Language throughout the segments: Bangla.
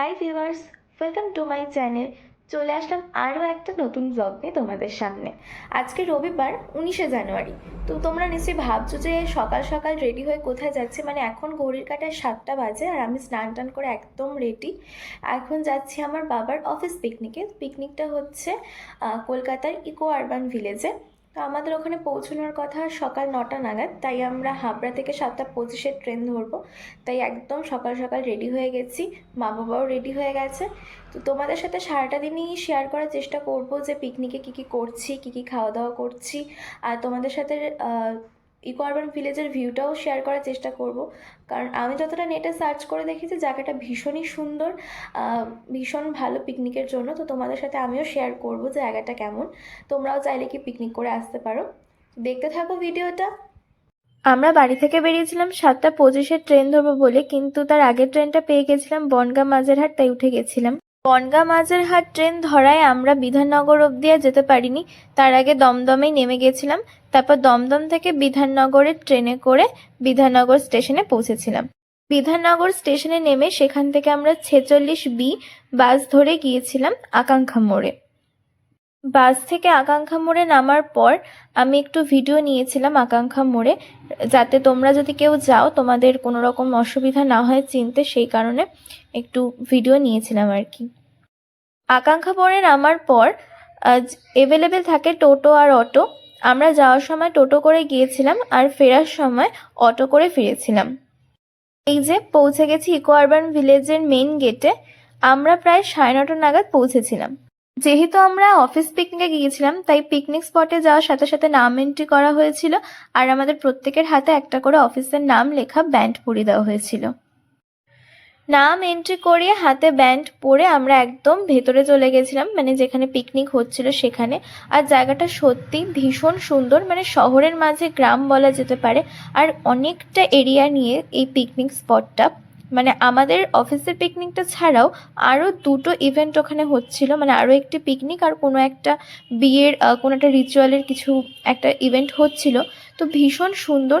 Hi viewers welcome to my channel চলে আসলাম আরও একটা নতুন ব্লগ নিয়ে তোমাদের সামনে। আজকে রবিবার, উনিশে জানুয়ারি। তো তোমরা নিশ্চয়ই ভাবছ যে সকাল সকাল রেডি হয়ে কোথায় যাচ্ছে? মানে এখন ঘড়ির কাটায় সাতটা বাজে আর আমি স্নান টান করে একদম রেডি এখন যাচ্ছি আমার বাবার অফিস পিকনিকে পিকনিকটা হচ্ছে কলকাতার ইকো আরবান ভিলেজে তো আমাদের ওখানে পৌঁছানোর কথা সকাল নটা নাগাদ, তাই আমরা হাবড়া থেকে সাতটা পঁচিশের ট্রেন ধরবো। তাই একদম সকাল সকাল রেডি হয়ে গেছি মা বাবাও রেডি হয়ে গেছে। তো তোমাদের সাথে সারাটা দিনই শেয়ার করার চেষ্টা করব যে পিকনিকে কী কী করছি, কী কী খাওয়া দাওয়া করছি। আর তোমাদের সাথে ইকো আরবান ভিলেজের ভিউটাও শেয়ার করার চেষ্টা করব। কারণ আমি যতটা নেটে সার্চ করে দেখেছি, জায়গাটা ভীষণই সুন্দর ভীষণ ভালো পিকনিকের জন্য। তো তোমাদের সাথে আমিও শেয়ার করব জায়গাটা কেমন। তোমরাও চাইলে কি পিকনিক করে আসতে পারো। দেখতে থাকো ভিডিওটা। আমরা বাড়ি থেকে বেরিয়েছিলাম, সাতটা পঁচিশের ট্রেন ধরবো বলে, কিন্তু তার আগের ট্রেনটা পেয়ে গেছিলাম বনগাঁ মাঝেরহাট, তাই উঠে গেছিলাম। বনগাঁ মাঝেরহাট ট্রেন ধরায় আমরা বিধাননগর অবধি আর যেতে পারিনি। তার আগে দমদমেই নেমে গেছিলাম। তারপর দমদম থেকে বিধাননগরের ট্রেনে করে বিধাননগর স্টেশনে পৌঁছেছিলাম। বিধাননগর স্টেশনে নেমে সেখান থেকে আমরা ছেচল্লিশ বি বাস ধরে গিয়েছিলাম আকাঙ্ক্ষা মোড়ে। বাস থেকে আকাঙ্ক্ষা মোড়ে নামার পর আমি একটু ভিডিও নিয়েছিলাম আকাঙ্ক্ষা মোড়ে, যাতে তোমরা যদি কেউ যাও, তোমাদের কোনো রকম অসুবিধা না হয় চিনতে, সেই কারণে একটু ভিডিও নিয়েছিলাম আর কি। আকাঙ্ক্ষা মোড়ে নামার পর এভেলেবেল থাকে টোটো আর অটো। আমরা যাওয়ার সময় টোটো করে গিয়েছিলাম আর ফেরার সময় অটো করে ফিরেছিলাম। এই যে পৌঁছে গেছি ইকো আরবান ভিলেজের মেইন গেটে, আমরা প্রায় সাড়ে নটা নাগাদ পৌঁছেছিলাম। যেহেতু আমরা অফিস পিকনিকে গিয়েছিলাম, তাই পিকনিক স্পটে যাওয়ার সাথে সাথে নাম এন্ট্রি করা হয়েছিল আর আমাদের প্রত্যেকের হাতে একটা করে অফিসের নাম লেখা ব্যান্ড পরিয়ে দেওয়া হয়েছিল। নাম এন্ট্রি করিয়ে হাতে ব্যান্ড পরে আমরা একদম ভেতরে চলে গেছিলাম মানে যেখানে পিকনিক হচ্ছিল সেখানে। আর জায়গাটা সত্যি ভীষণ সুন্দর মানে শহরের মাঝে গ্রাম বলা যেতে পারে। আর অনেকটা এরিয়া নিয়ে এই পিকনিক স্পটটা মানে আমাদের অফিসের পিকনিকটা ছাড়াও আরও দুটো ইভেন্ট ওখানে হচ্ছিল মানে আরও একটি পিকনিক আর কোনো একটা বিয়ের কোনো একটা রিচুয়ালের কিছু একটা ইভেন্ট হচ্ছিল। তো ভীষণ সুন্দর।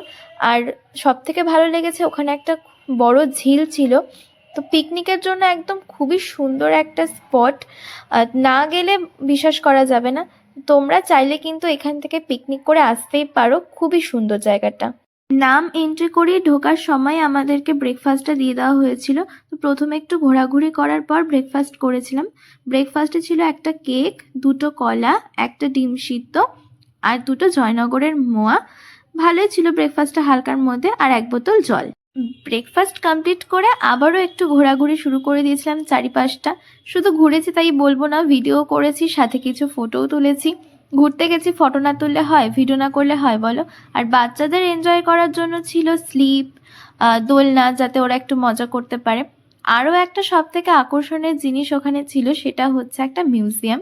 আর সব থেকে ভালো লেগেছে, ওখানে একটা বড় ঝিল ছিল তো পিকনিকের জন্য একদম খুবই সুন্দর একটা স্পট। না গেলে বিশ্বাস করা যাবে না। তোমরা চাইলে কিন্তু এখান থেকে পিকনিক করে আসতেই পারো। খুবই সুন্দর জায়গাটা। নাম এন্ট্রি করিয়ে ঢোকার সময় আমাদেরকে ব্রেকফাস্টটা দিয়ে দেওয়া হয়েছিল। তো প্রথমে একটু ঘোরাঘুরি করার পর ব্রেকফাস্ট করেছিলাম। ব্রেকফাস্টে ছিল একটা কেক দুটো কলা, একটা ডিম সিদ্ধ আর দুটো জয়নগরের মোয়া। ভালোই ছিল ব্রেকফাস্টটা হালকার মধ্যে আর এক বোতল জল। ব্রেকফাস্ট কমপ্লিট করে আবারও একটু ঘোরাঘুরি শুরু করে দিয়েছিলাম চারিপাশটা। শুধু ঘুরেছি তাই বলব না ভিডিও করেছি, সাথে কিছু ফটোও তুলেছি। ঘুরতে গেছি ফটো না তুললে হয় ভিডিও না করলে হয় বলো? আর বাচ্চাদের এনজয় করার জন্য ছিল স্লিপ দোলনা যাতে ওরা একটু মজা করতে পারে। আরও একটা সব থেকে আকর্ষণের জিনিস ওখানে ছিল সেটা হচ্ছে একটা মিউজিয়াম।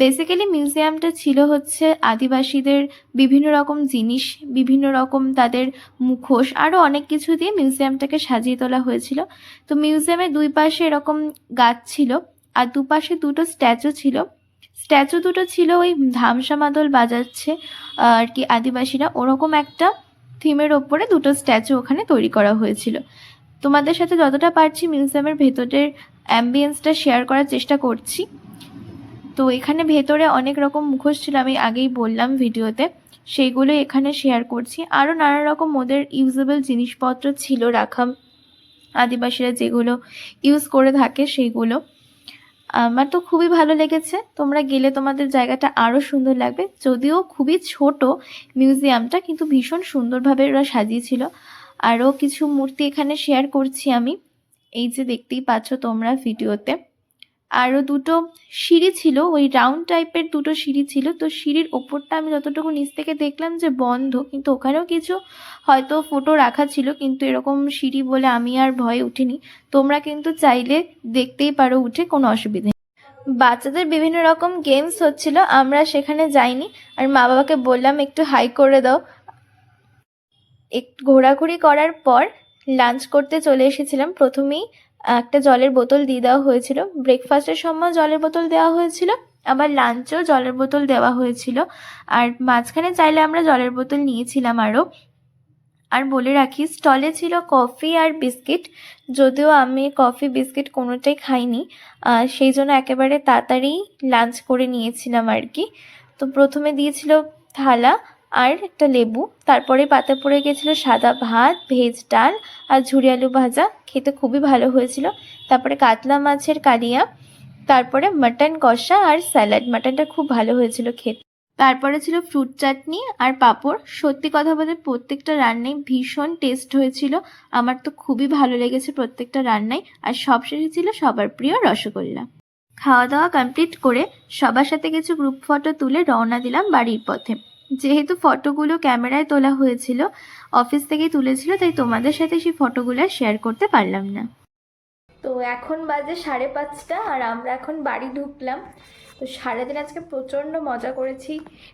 বেসিক্যালি মিউজিয়ামটা ছিল হচ্ছে আদিবাসীদের বিভিন্ন রকম জিনিস, বিভিন্ন রকম তাদের মুখোশ, আরও অনেক কিছু দিয়ে মিউজিয়ামটাকে সাজিয়ে তোলা হয়েছিল। তো মিউজিয়ামের দুই পাশে এরকম গাছ ছিল আর দুপাশে দুটো স্ট্যাচু ছিল। স্ট্যাচু দুটো ছিল ওই ধামসা মাদল বাজাচ্ছে আর কি আদিবাসীরা। ওরকম একটা থিমের ওপরে দুটো স্ট্যাচু ওখানে তৈরি করা হয়েছিল। তোমাদের সাথে যতটা পারছি মিউজিয়ামের ভেতরের অ্যাম্বিয়েন্সটা শেয়ার করার চেষ্টা করছি। তো এখানে ভেতরে অনেক রকম মুখোশ ছিল, আমি আগেই বললাম ভিডিওতে। সেইগুলো এখানে শেয়ার করছি। আরও নানা রকম ওদের ইউজেবল জিনিসপত্র ছিল, রাখা আদিবাসীরা যেগুলো ইউজ করে থাকে সেইগুলো। আমার তো খুবই ভালো লেগেছে। তোমরা গেলে তোমাদের জায়গাটা আরও সুন্দর লাগবে। যদিও খুবই ছোট মিউজিয়ামটা, কিন্তু ভীষণ সুন্দরভাবে ওরা সাজিয়েছিল। আরও কিছু মূর্তি এখানে শেয়ার করছি আমি। এই যে দেখতেই পাচ্ছ তোমরা ভিডিওতে। আরও দুটো সিঁড়ি ছিল, ওই রাউন্ড টাইপের দুটো সিঁড়ি ছিল। তো সিঁড়ির ওপরটা আমি যতটুকু নিচ থেকে দেখলাম যে বন্ধ, কিন্তু ওখানেও কিছু হয়তো ফটো রাখা ছিল, কিন্তু এরকম সিঁড়ি বলে আমি আর ভয়ে উঠিনি। তোমরা কিন্তু চাইলে দেখতেই পারো উঠে, কোনো অসুবিধা বাচ্চাদের বিভিন্ন রকম গেমস হচ্ছিল, আমরা সেখানে যাইনি। আর মা বাবাকে বললাম, একটু হাই করে দাও। একটু ঘোরাঘুরি করার পর লাঞ্চ করতে চলে এসেছিলাম। প্রথমেই একটা জলের বোতল দিয়ে দেওয়া হয়েছিল। ব্রেকফাস্টের সময় জলের বোতল দেওয়া হয়েছিল, আবার লাঞ্চেও জলের বোতল দেওয়া হয়েছিল। আর মাঝখানে চাইলে আমরা জলের বোতল নিয়েছিলাম আরও। আর বলে রাখি স্টলে ছিল কফি আর বিস্কিট যদিও আমি কফি বিস্কিট কোনোটাই খাইনি। সেই জন্য একেবারে তাড়াতাড়ি লাঞ্চ করে নিয়েছিলাম আর কি। তো প্রথমে দিয়েছিল থালা আর একটা লেবু। তারপরে পাতে পড়ে গেছিল সাদা ভাত, ভেজ ডাল আর ঝুড়ি আলু ভাজা। খেতে খুবই ভালো হয়েছিল। তারপরে কাতলা মাছের কালিয়া, তারপরে মাটন কষা আর স্যালাড। মাটনটা খুব ভালো হয়েছিল খেতে। তারপরে ছিল ফ্রুট চাটনি আর পাঁপড়। সত্যি কথা বলতে প্রত্যেকটা রান্নাই ভীষণ টেস্ট হয়েছিল। আমার তো খুবই ভালো লেগেছে প্রত্যেকটা রান্নাই আর সবশেষে ছিল সবার প্রিয় রসগোল্লা। খাওয়া দাওয়া কমপ্লিট করে সবার সাথে কিছু গ্রুপ ফটো তুলে রওনা দিলাম বাড়ির পথে। যেহেতু ফটোগুলো ক্যামেরায় তোলা হয়েছিল, অফিস থেকেই তুলেছিল, তাই তোমাদের সাথে সেই ফটোগুলো শেয়ার করতে পারলাম না। তো এখন বাজে সাড়ে পাঁচটা আর আমরা এখন বাড়ি ঢুকলাম। তো সারাদিন আজকে প্রচণ্ড মজা করেছি।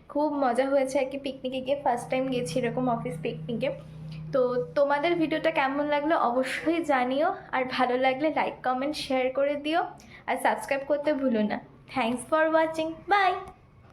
খুব মজা হয়েছে আর কি পিকনিকে গিয়ে ফার্স্ট টাইম গেছি এরকম অফিস পিকনিকে তো তোমাদের ভিডিওটা কেমন লাগল অবশ্যই জানিও। আর ভালো লাগলে লাইক কমেন্ট শেয়ার করে দিও। আর সাবস্ক্রাইব করতে ভুলো না। Thanks for watching by